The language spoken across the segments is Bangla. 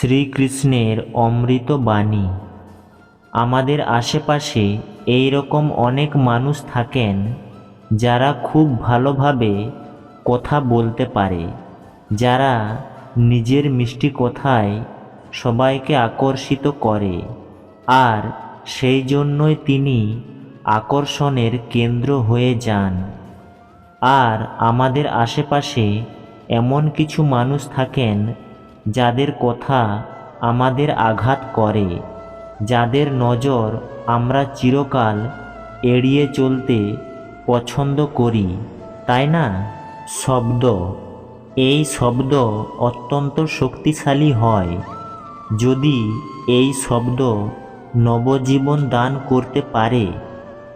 শ্রীকৃষ্ণের অমৃত বাণী। আমাদের আশেপাশে এই রকম অনেক মানুষ থাকেন যারা খুব ভালোভাবে কথা বলতে পারে, যারা নিজের মিষ্টি কথায় সবাইকে আকর্ষিত করে। আর সেই জন্যই তিনি আকর্ষণের কেন্দ্র হয়ে যান। আর আমাদের আশেপাশে এমন কিছু মানুষ থাকেন যাদের কথা আমাদের আঘাত করে, যাদের নজর আমরা চিরকাল এড়িয়ে চলতে পছন্দ করি, তাই না? শব্দ। এই শব্দ অত্যন্ত শক্তিশালী হয়। যদি এই শব্দ নবজীবন দান করতে পারে,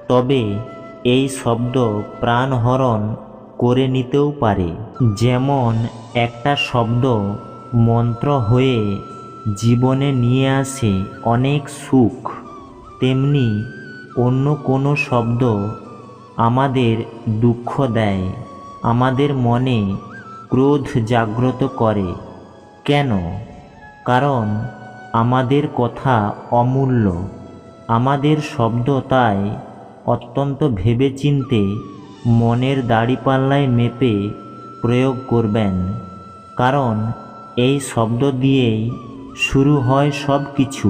তবে এই শব্দ প্রাণহরণ করে নিতেও পারে। যেমন একটা শব্দ মন্ত্র হয়ে জীবনে নিয়ে আসে অনেক সুখ। তেমনি অন্য কোনো শব্দ আমাদের দুঃখ দেয়, আমাদের মনে ক্রোধ জাগ্রত করে। কেন? কারণ আমাদের কথা অমূল্য। আমাদের শব্দ তাই অত্যন্ত ভেবেচিন্তে মনের দাড়িপাল্লায় মেপে প্রয়োগ করবেন। কারণ এই শব্দ দিয়েই শুরু হয় সব কিছু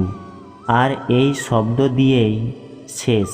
আর এই শব্দ দিয়েই শেষ।